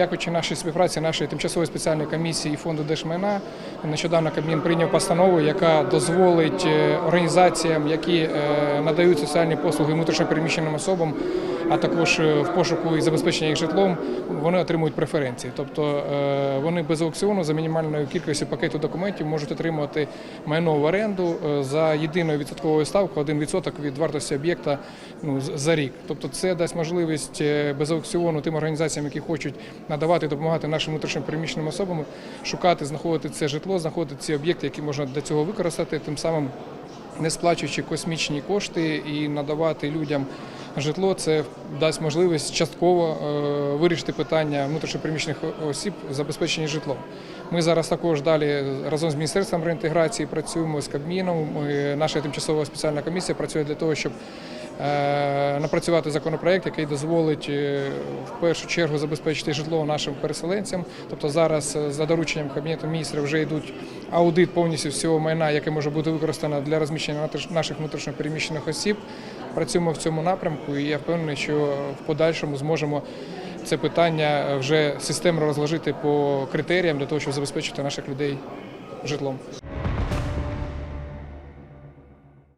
дякуючи нашій співпраці, нашої тимчасової спеціальної комісії і фонду держмайна, нещодавно Кабмін прийняв постанову, яка дозволить е, організаціям, які е, надають соціальні послуги внутрішньопереміщеним особам, а також е, в пошуку і забезпечення їх житлом, вони отримують преференції. Тобто вони без аукціону за мінімальною кількістю пакету документів можуть отримувати майно в оренду за єдиною відсотковою ставкою 1% від вартості об'єкта ну, за рік. Тобто це дасть можливість без аукціону тим організаціям, які хочуть надавати, допомагати нашим внутрішньо переміщеним особам, шукати, знаходити це житло, знаходити ці об'єкти, які можна для цього використати, тим самим не сплачуючи космічні кошти і надавати людям житло, це дасть можливість частково е, вирішити питання внутрішньопереміщених осіб забезпечення житлом. Ми зараз також далі разом з міністерством реінтеграції працюємо з Кабміном. Наша тимчасова спеціальна комісія працює для того, щоб напрацювати законопроект, який дозволить е, в першу чергу забезпечити житло нашим переселенцям. Тобто зараз е, за дорученням Кабінету міністрів вже йдуть аудит повністю всього майна, яке може бути використано для розміщення наших внутрішньо переміщених осіб. Працюємо в цьому напрямку, і я впевнений, що в подальшому зможемо це питання вже системно розложити по критеріям для того, щоб забезпечити наших людей житлом.